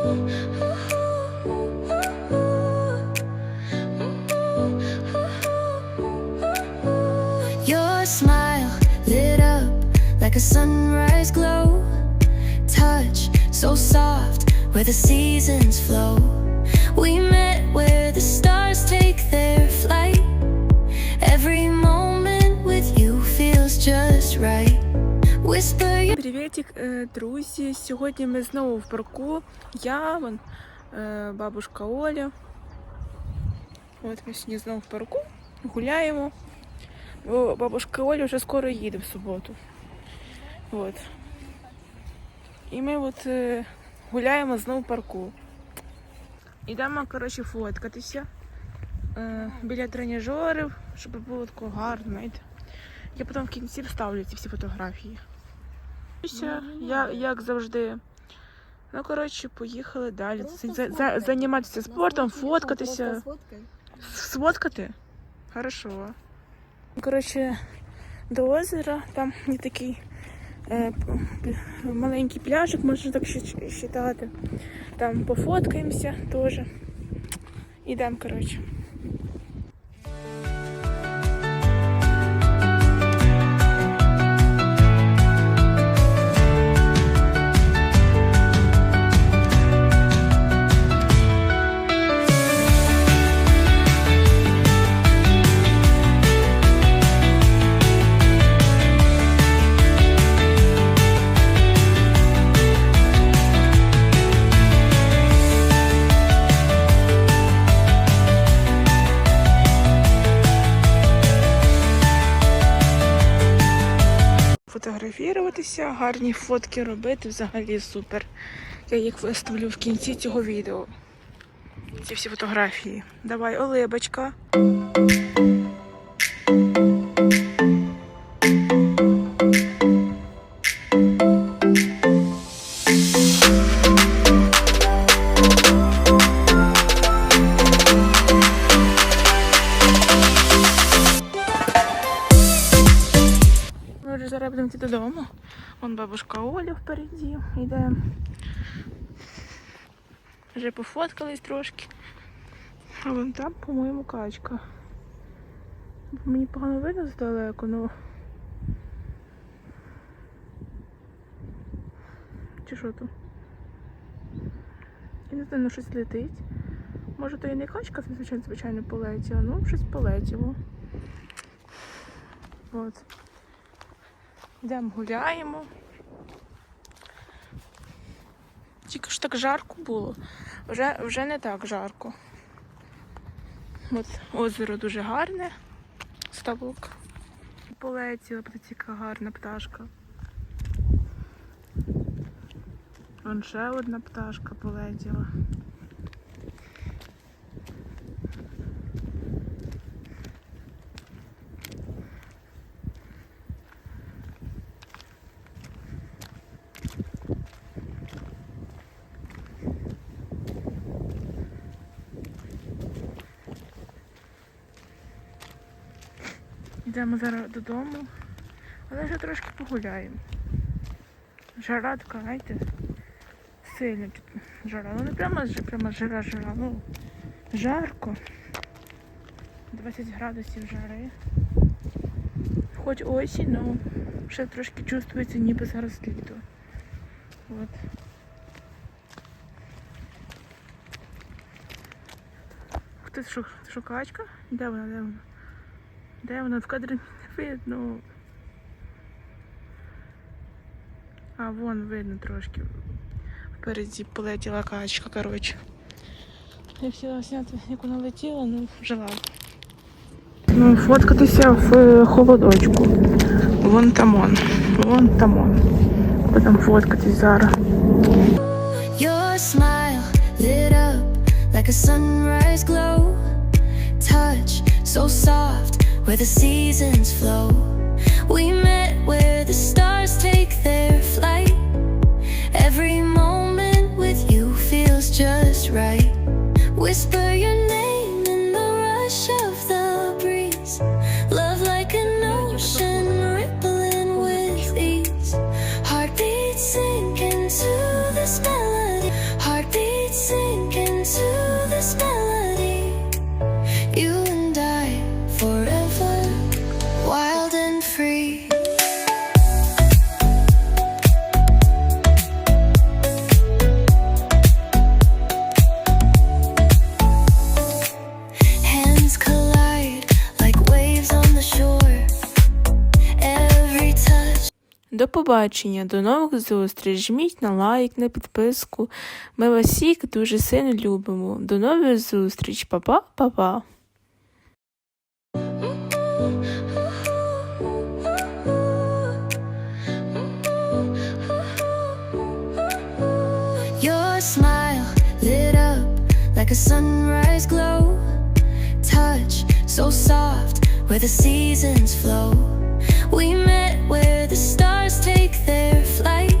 Your smile lit up like a sunrise glow. Touch so soft where the seasons flow. We met where the stars take their flight. Every moment with you feels just right. Привітик, е, друзі! Сьогодні ми знову в парку. Я, вон, е, бабушка Оля. От ми сьогодні знову в парку гуляємо. Бо бабушка Оля вже скоро їде в суботу. От. І ми от е, гуляємо знову в парку. Ідемо, коротше, фоткатися біля тренажерів, щоб було тако гарно. Я потім в кінці вставлю ці всі фотографії. Я, як завжди. Ну, коротше, поїхали далі. За, за, займатися спортом, фоткатися. Сфоткати? Хорошо. Коротше, до озера, там є такий е, маленький пляжик, можна так вважати. Там пофоткаємося теж. Ідемо, коротше. Фотографіруватися, гарні фотки робити взагалі супер. Я їх виставлю в кінці цього відео. Ці всі фотографії. Давай, Олебочка. Йти додому. Вон бабушка Оля впереді йде. Вже пофоткались трошки. А вон там, по-моєму, качка. Мені погано видно здалеку, ну. Чи що тут? Я не знаю, ну щось летить. Може то і не качка, звичайно, звичайно, полетіла, ну щось полетіло. От. Йдемо гуляємо. Тільки ж так жарко було. Вже, вже не так жарко. От озеро дуже гарне. Ставок. Полетіла птицяка гарна пташка. Вон ще одна пташка полетіла. Йдемо зараз додому, але ще трошки погуляємо. Жара така, знаєте, сильна жара. Ну не прямо, прямо жара, жара, ну жарко. 20 градусів жари. Хоч осінь, ну ще трошки чувствується, ніби зараз літо. От. Хтось що? Де вона, де вона? Де вона в кадрі не видно. А, вон видно трошки. Впереді полетіла качка, коротше. Я хотіла зняти, як вона летіла, ну жила. Ну, фоткатися в е, холодочку. Вон там он. Вон там он. Будемо фоткатись зараз. Your smile lit up like a sunrise glow. Touch so soft where the seasons flow. We met where the stars take their flight. Every moment with you feels just right. Whisper your free. До побачення, до нових зустріч. Жміть на лайк, на підписку. Ми вас всіх дуже сильно любимо. До нових зустріч, Па-па, па-па. Like a sunrise glow. Touch so soft where the seasons flow. We met where the stars take their flight.